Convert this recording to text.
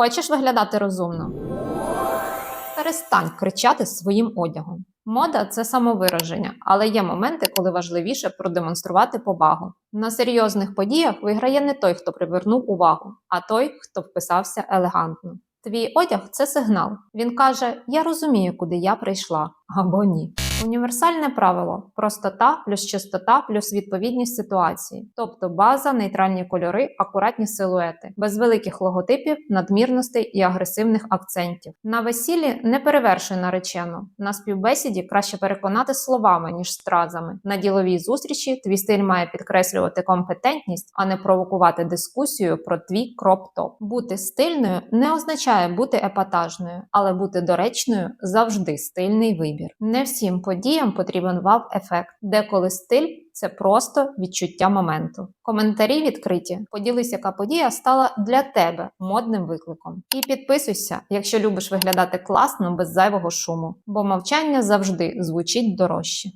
Хочеш виглядати розумно? Перестань кричати своїм одягом. Мода це самовираження, але є моменти, коли важливіше продемонструвати повагу. На серйозних подіях виграє не той, хто привернув увагу, а той, хто вписався елегантно. Твій одяг це сигнал. Він каже: Я розумію, куди я прийшла, або ні. Універсальне правило: простота плюс чистота плюс відповідність ситуації, тобто база, нейтральні кольори, акуратні силуети, без великих логотипів, надмірностей і агресивних акцентів. На весіллі не перевершуй наречену. На співбесіді краще переконати словами, ніж стразами. На діловій зустрічі твій стиль має підкреслювати компетентність, а не провокувати дискусію про твій кроп-топ. Бути стильною не означає бути епатажною, але бути доречною завжди стильний вибір. Не всім подіям потрібен вав-ефект, Деколи стиль це просто відчуття моменту. Коментарі відкриті. Поділись, яка подія стала для тебе модним викликом. І підписуйся, якщо любиш виглядати класно без зайвого шуму, бо мовчання завжди звучить дорожче.